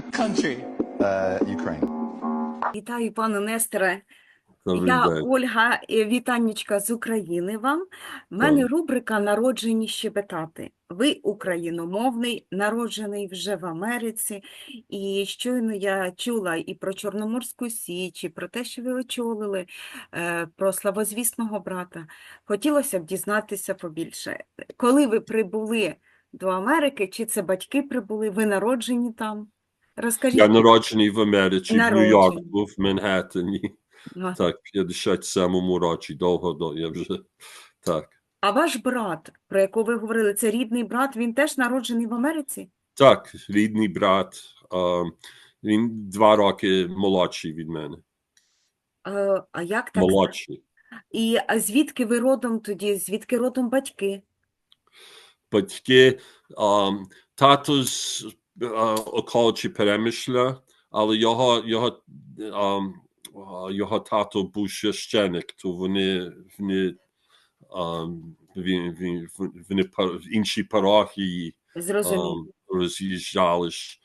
country? Uh, Ukraine. Вітаю, пане Несторе. Я. Ольга, е, вітаннячка з України вам. У мене Так. рубрика «Народжені щебетати». Ви україномовний, народжений вже в Америці. І щойно я чула і про Чорноморську Січ, і про те, що ви очолили, е, про славозвісного брата. Хотілося б дізнатися побільше. Коли ви прибули до Америки, чи це батьки прибули, ви народжені там? Розкажіть. Я народжений в Америці, в Народжений. Нью-Йорку, в Манхеттені. А- Так, в 57-му році, довго до, я вже, так. А ваш брат, про якого ви говорили, це рідний брат, він теж народжений в Америці? Так, рідний брат, а, він два роки молодший від мене, Е, А як так? молодший. І а звідки ви родом тоді? Звідки родом батьки? Батьки, а, тато з а, околиці Перемишля, але його, його, його тато був священик, то вони, вони, він, вони пар- інші парохії роз'їжджались.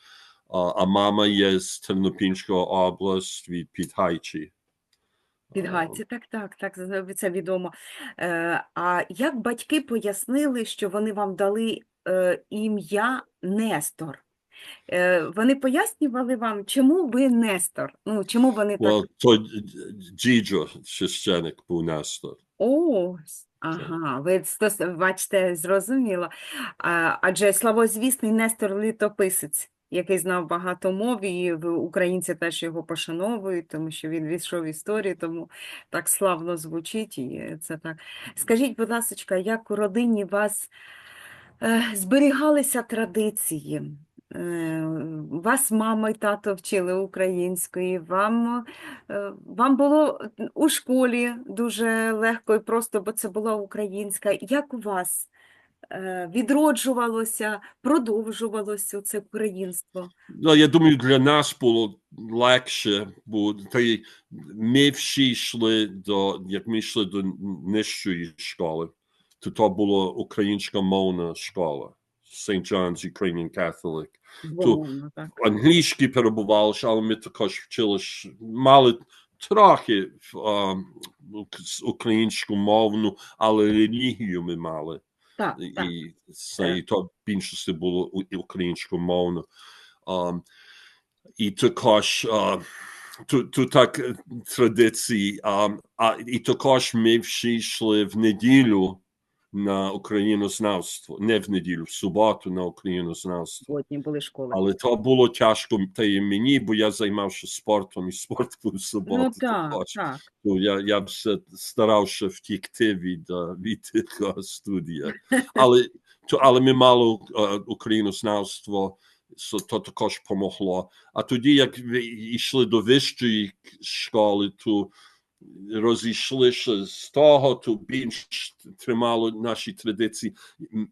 А, мама є з Тернопільської області від Підгайчі. Підгайці, так, так, так, це відомо. Е, А як батьки пояснили, що вони вам дали е, ім'я Нестор? Е, Вони пояснювали вам, чому ви Нестор? Ну, чому вони так? Well, то Діджо, священик був Нестор. О, ага, ви стос- бачите, зрозуміло. А, адже славозвісний Нестор Літописець, який знав багато мов, і українці теж його пошановують, тому що він війшов в історію, тому так славно звучить, і це так. Скажіть, будь ласка, як у родині вас е, зберігалися традиції? Е, Вас мама і тато вчили української, вам Е, Вам було у школі дуже легко і просто, бо це була українська. Як у вас е, відроджувалося, продовжувалося це українство? Ну, я думаю, для нас було легше, бо ми всі йшли до, як ми йшли до нижчої школи, то то була українська мовна школа. St. John's Ukrainian Catholic. Воловно, так. англійські перебували, але ми також вчили, мали трохи а, українську мовну, але релігію ми мали. Так, так. І це і то більшості було українськомовно. Um, і також а, тут, тут так е, традиції, а, а, і також ми всі йшли в неділю на українознавство, не в неділю, в суботу на українознавство. Сьогодні були школи. Але то було тяжко та й мені, бо я займався спортом, і спорт був в суботу. Ну так, так. То я, я б все старався втікти від, е, від тих студія. Але, то, але ми мали е, українознавство, so то також помогло. А тоді, як ви йшли до вищої школи, то розійшлися з того, то більш тримало наші традиції.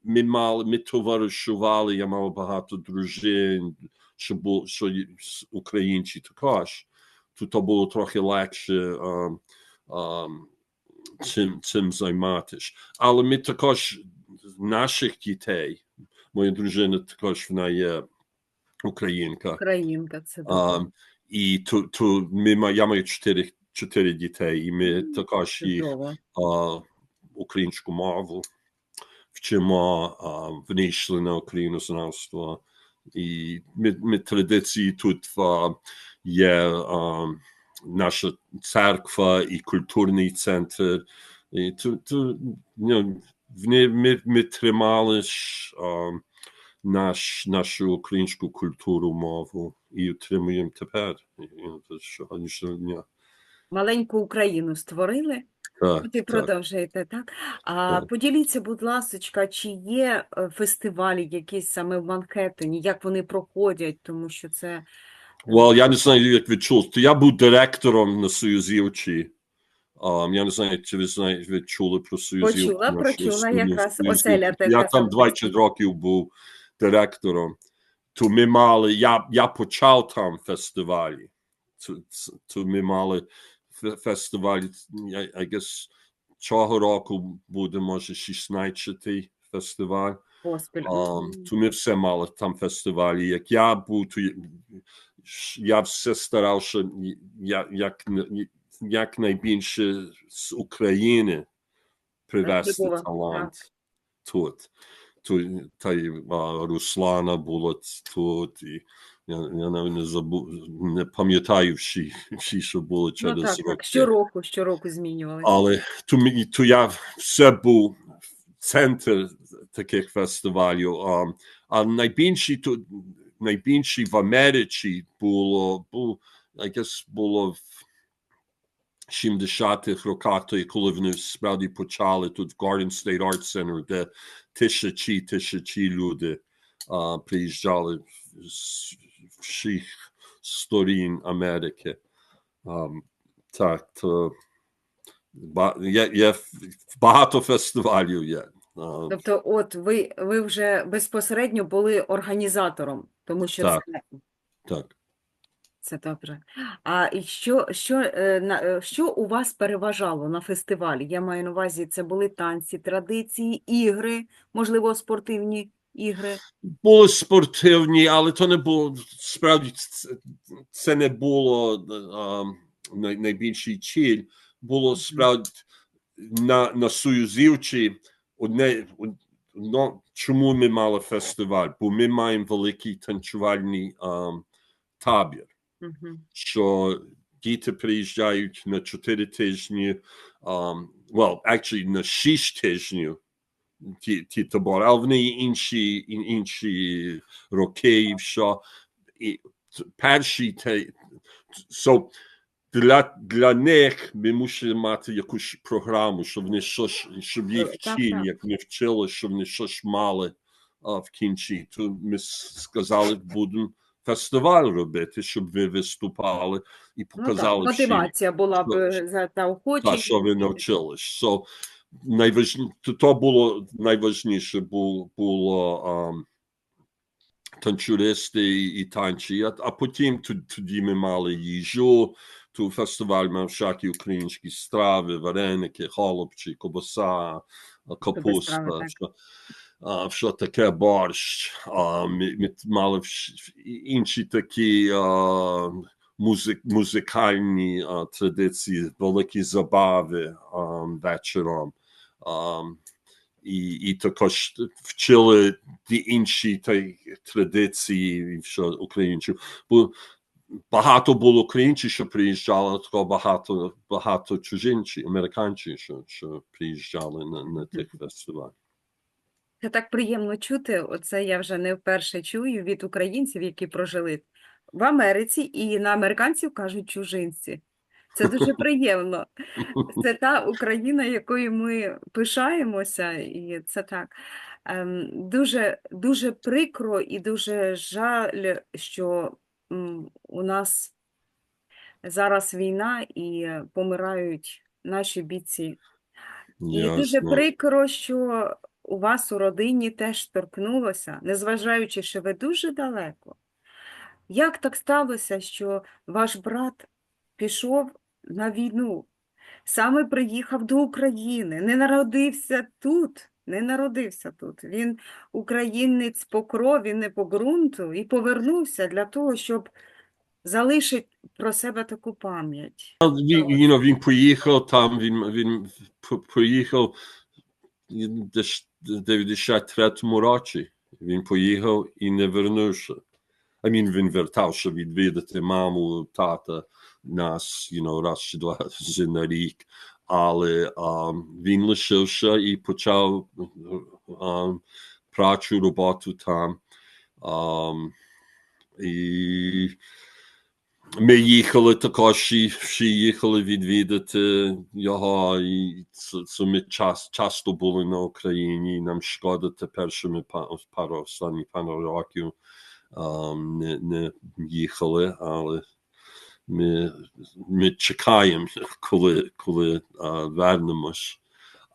Ми мали, ми товаришували, я мав багато дружин, що було що українці також. То то було трохи легше ем, ем, цим, цим займатися. Але ми також наших дітей, моя дружина також вона є українка. Українка, це. Um, і то, то ми, я маю чотири, чотири дітей, і ми також їх а, українську мову вчимо, а, вони йшли на українознавство. І ми, ми традиції тут а, є а, наша церква і культурний центр. І тут, тут ну, вони, ми, ми тримали ж, а, наш, нашу українську культуру, мову і утримуємо тепер. І, сьогоднішнього дня. Маленьку Україну створили? Так, От продовжуєте, так? А Так. поділіться, будь ласочка, чи є е, фестивалі якісь саме в Манхеттені, як вони проходять, тому що це Well, я не знаю, як ви чули. Я був директором на Союзівчі. Um, я не знаю, чи ви знаєте, ви чули про Союзівку. Почула, прочула, якраз оселя Я там саме 20 років був директором. То ми мали, я, я почав там фестивалі. То, то ми мали фестиваль, I, guess, цього року буде, може, 16-й фестиваль. Поспіль. Um, то ми все мали там фестивалі. Як я був, то я- я все старався як, як, як найбільше з України Можливо, талант тут. Та й а, Руслана була тут, і я, я навіть не забув, не пам'ятаю всі, всі, що були Ну через так, роки. так, щороку, щороку змінювалися. Але то, то я все був центр таких фестивалів. А, а найбільші тут найбільші в Америці було, був, I guess, було в 70-х роках, коли вони справді почали тут в Garden State Art Center, де тисячі тисячі люди а, приїжджали з всіх сторін Америки. Um, так, то є, є багато фестивалів є. Тобто, от ви, ви вже безпосередньо були організатором, тому що Так. це, так. Це добре. А і що, що, е, на- е, що у вас переважало на фестивалі? Я маю на увазі, це були танці, традиції, ігри, можливо, спортивні ігри. Були спортивні, але то не було справді це, це не було а, най, найбільший ціль. Було справді на, на Союзівці одне, одно, чому ми мали фестиваль? Бо ми маємо великий танцювальний а, табір. Мгм. що діти приїжджають на 4 тижні, um, well, actually, на 6 тижнів ті, ті табори, але вони інші, інші роки і все. І перші те, so, для, для них ми мусимо мати якусь програму, щоб вони щось, щоб їх вчили, як вони вчили, щоб вони щось мали а, в кінці. То ми сказали, будемо фестиваль робити, щоб ви виступали і Ну, так, показали мотивація була б е, за та та, що ви навчились. So, найважні, то, було найважніше було, було um, танцюристи і, танці, а, а потім тоді ми мали їжу, то фестиваль мав всякі українські страви, вареники, холопчі, кобаса, капуста, що таке борщ. А, ми, ми мали інші такі а, музик, музикальні а, традиції, великі забави а, вечором. А, і, і також вчили ті інші традиції, що українців. Бо багато було українців, що приїжджали, а також багато, багато чужинців, американців, що, що приїжджали на, на тих фестивалях. Це так приємно чути. Оце я вже не вперше чую від українців, які прожили в Америці, і на американців кажуть чужинці. Це дуже приємно. Це та Україна, якою ми пишаємося, і це так. Ем, Дуже, дуже прикро і дуже жаль, що м, у нас зараз війна і помирають наші бійці. І дуже прикро, що у вас у родині теж торкнулося, незважаючи, що ви дуже далеко. Як так сталося, що ваш брат пішов на війну, саме приїхав до України, не народився тут, не народився тут. Він українець по крові, не по ґрунту, і повернувся для того, щоб залишити про себе таку пам'ять. Він, know, він поїхав там, він, він по- поїхав десь в 93-му році. Він поїхав і не вернувся. I mean, він вертався відвідати маму, тата, нас, you know, раз чи два рази на рік. Але um, він лишився і почав um, працю, роботу там. Um, і ми їхали також, всі їхали відвідати його, і це, це ми час, часто були на Україні. і Нам шкода тепер, що ми па- пару останніх пару років ем, не, не їхали, але ми, ми чекаємо, коли, коли а, вернемось.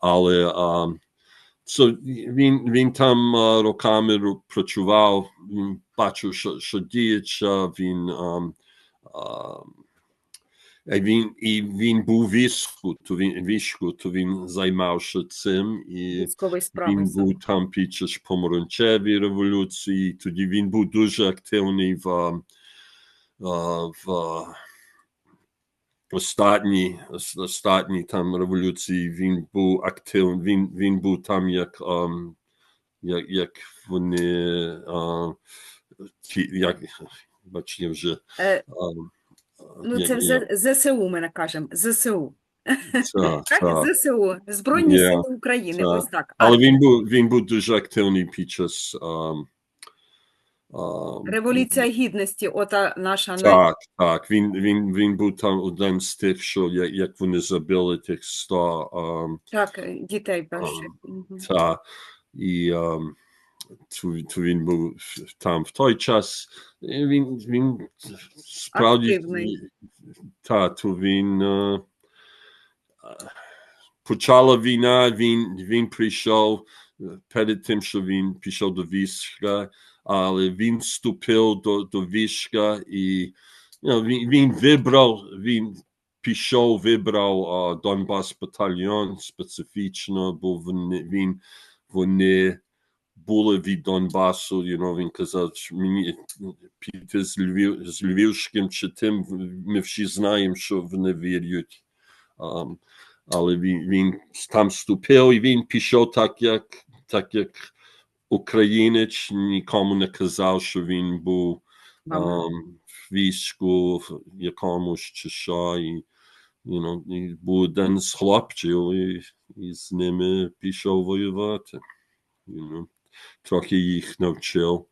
Але а, це, він, він там а, роками працював, він бачив, що, що діється, він um, um, І він, і він був війську, то він, війську, то він займався цим, і він був там під час помаранчевої революції, тоді він був дуже активний в, в а, останній, ос- там революції, він був активний, він, він був там як, як, як вони, як, бач, я вже, Е, Ну, це я- ЗСУ ми не кажемо. ЗСУ. та, Так. ЗСУ. Збройні Є, Сили України. та. Ось так. Але він був, він був дуже активний під час ам, ам, Революція Гідності, ота наша Так, так. Він, він, він був там один з тих, що як, як вони забили тих 100 ам, так, дітей перших. Мгм. та, і то він був там в той час. Він, він справді Активний. та, то він е, почала війна, він, він прийшов е, перед тим, що він пішов до війська, але він вступив до, до війська і you know, він, він вибрав, він пішов, вибрав а, Донбас батальйон специфічно, бо вони, він, вони були від Донбасу, you know, він казав, що мені піти з, Львів, з Львівським чи тим, ми всі знаємо, що вони вірять. Um, але він, він там вступив і він пішов так, як, так, як українець, нікому не казав, що він був um, в війську в якомусь чи що, і, you know, і був один з хлопців, і, і з ними пішов воювати. You know. Трохи їх навчив,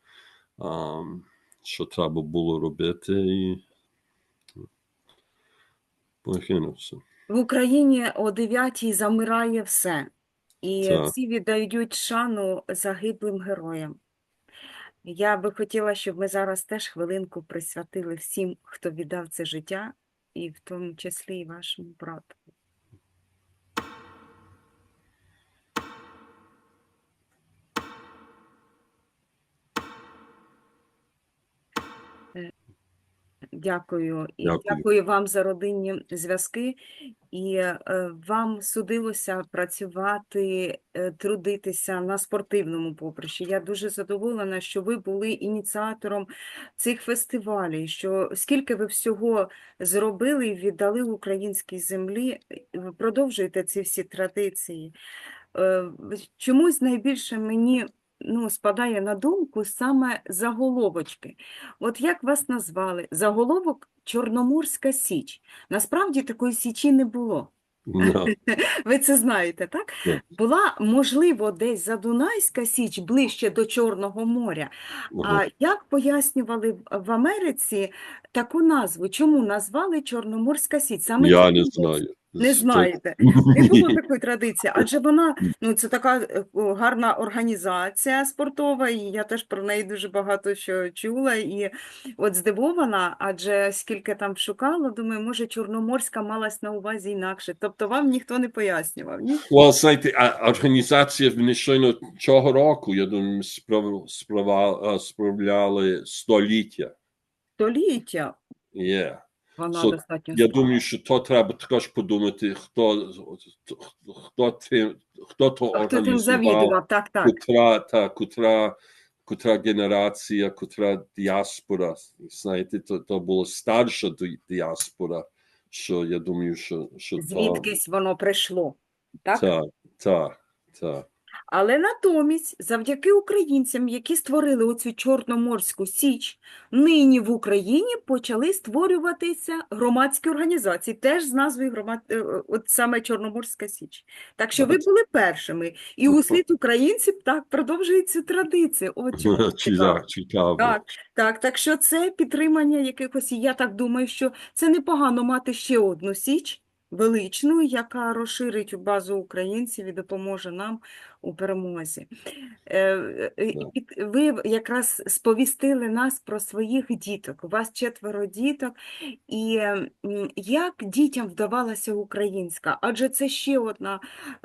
що треба було робити, і покинувся. В Україні о 9 замирає все. І Так. всі віддають шану загиблим героям. Я би хотіла, щоб ми зараз теж хвилинку присвятили всім, хто віддав це життя, і в тому числі і вашому брату. Дякую. І Дякую. дякую вам за родинні зв'язки. І е, вам судилося працювати, е, трудитися на спортивному поприщі. Я дуже задоволена, що ви були ініціатором цих фестивалів, що скільки ви всього зробили і віддали українській землі, ви продовжуєте ці всі традиції. Е, Чомусь найбільше мені ну, спадає на думку саме заголовочки. От як вас назвали? Заголовок Чорноморська Січ. Насправді такої січі не було. No. Ви це знаєте, так? Так. Була, можливо, десь Задунайська Січ ближче до Чорного моря. А як пояснювали в- Америці таку назву? Чому назвали Чорноморська Січ? Саме Я не знаю. Не знаєте. Не було такої традиції, адже вона ну це така е, гарна організація спортова, і я теж про неї дуже багато що чула. І от здивована, адже скільки там шукала, думаю, може Чорноморська малась на увазі інакше. Тобто вам ніхто не пояснював. Ні? Well, знаєте, а організація щойно цього року, я думаю, справ, справа, справляли століття. Століття Yeah. Вона So, достатньо Я думаю, що то треба також подумати, хто, хто, тим, хто то Хто тим організував, завідував? Так, так. котра, та, котра, котра генерація, котра діаспора. Знаєте, то, то була старша діаспора, що я думаю, що, що то... Звідкись воно прийшло. Так? Так, так, так. Але натомість, завдяки українцям, які створили оцю Чорноморську Січ, нині в Україні почали створюватися громадські організації, теж з назвою громад... е, от саме Чорноморська Січ. Так що ви були першими. І у світ українців так продовжують цю традицію. От. Так, так, так що це підтримання якихось, і я так думаю, що це непогано мати ще одну січ величну, яка розширить базу українців і допоможе нам у перемозі. Е, е, Ви якраз сповістили нас про своїх діток. У вас четверо діток. І як дітям вдавалася українська? Адже це ще одна,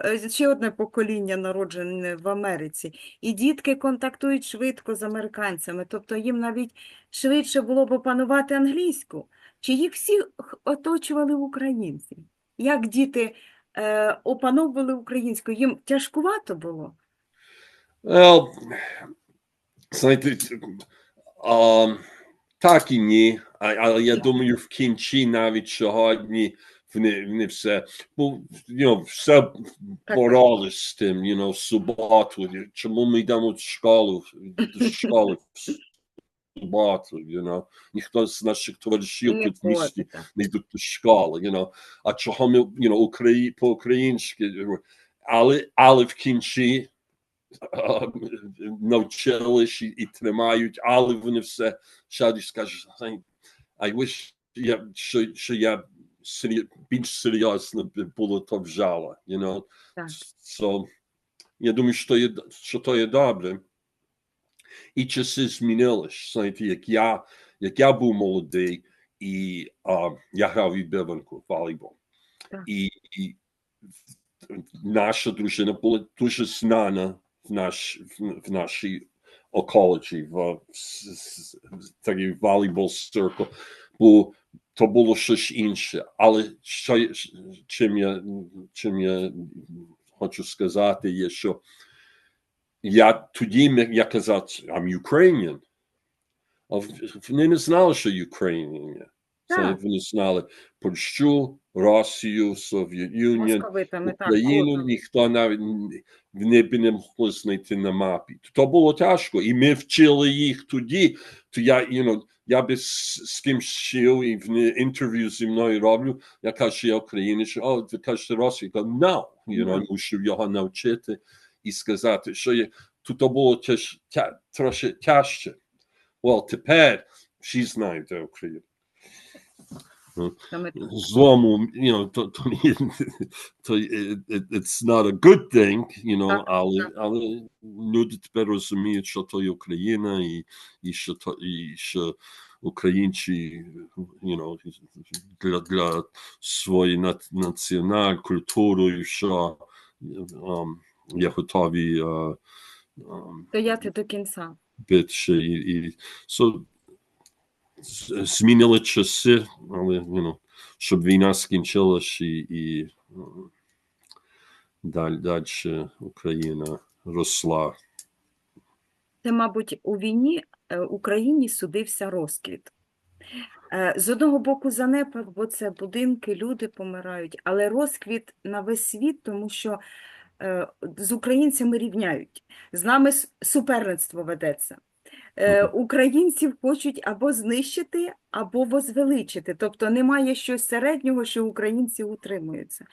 е, ще одне покоління народжене в Америці. І дітки контактують швидко з американцями, тобто їм навіть швидше було б опанувати англійську. Чи їх всі х- оточували українці? Як діти е, опановували українську? Їм тяжкувато було? Well, знаєте, а, так і ні. Але я думаю, в кінці навіть сьогодні вони, вони все, бо, you know, все боролись з тим, you know, в суботу. Чому ми йдемо в школу, до школи суботу, you know? Ніхто з наших товаришів Не тут в місті не йдуть до школи, you know. А чого ми, you know, Украї, по-українськи, але, але в кінці навчились і, тримають, але вони все сядуть і скажуть, I wish, я, що, що я сері- більш серйозно було то вжала, you know. So, я думаю, що, є, що то є добре. І часи змінились. Знаєте, як я, як я був молодий, і а, я грав відбиванку, волейбол. Так. І, і наша дружина була дуже знана в, наш, в, в нашій околиці, в, с- с- такий волейбол циркл, бо то було щось інше. Але що, чим, я, чим я хочу сказати, є, що я тоді я казав, I'm Ukrainian. А вони не знали, що Ukrainian є. Це вони знали Польщу, Росію, Совєт Юніон, Московитами, так, Україну ніхто навіть не б не могли знайти на мапі. То було тяжко, і ми вчили їх тоді. То я, you know, я би з, з ким сів і в інтерв'ю зі мною роблю. Я кажу, що я українець. О, ви кажете російська. Я кажу, no. You know, No. мусив його навчити і сказати, що то було тяж, тя, трохи тяжче. Well, тепер всі знають, де Україна. Злому, you know, то, то, то it, it, it's not a good thing, you know, але, але люди тепер розуміють, що то є Україна, і, і що то, і що українці, you know, для, для своєї на- національної культури, що um, є готові uh, um, стояти до кінця. більше і, і so, змінили часи, але you know, щоб війна скінчилась і, і далі, далі Україна росла. Це, мабуть, у війні е, Україні судився розквіт. Е, З одного боку, занепад, бо це будинки, люди помирають, але розквіт на весь світ, тому що е, з українцями рівняють. З нами суперництво ведеться. Е, Українців хочуть або знищити, або возвеличити. Тобто немає щось середнього, що українці утримуються.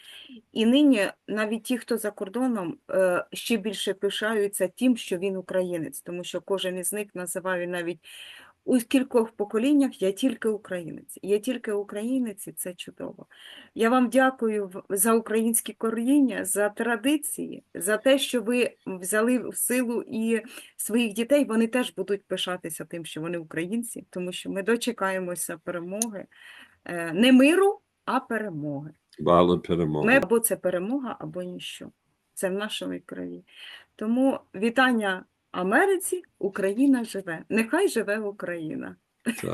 І нині навіть ті, хто за кордоном, е, ще більше пишаються тим, що він українець, тому що кожен із них називає навіть у кількох поколіннях я тільки українець. Я тільки українець, і це чудово. Я вам дякую за українське коріння, за традиції, за те, що ви взяли в силу і своїх дітей. Вони теж будуть пишатися тим, що вони українці, тому що ми дочекаємося перемоги. Е, Не миру, а перемоги. Але перемога. Ми або це перемога, або ніщо. Це в нашому крові. Тому вітання Америці, Україна живе. Нехай живе Україна. Так.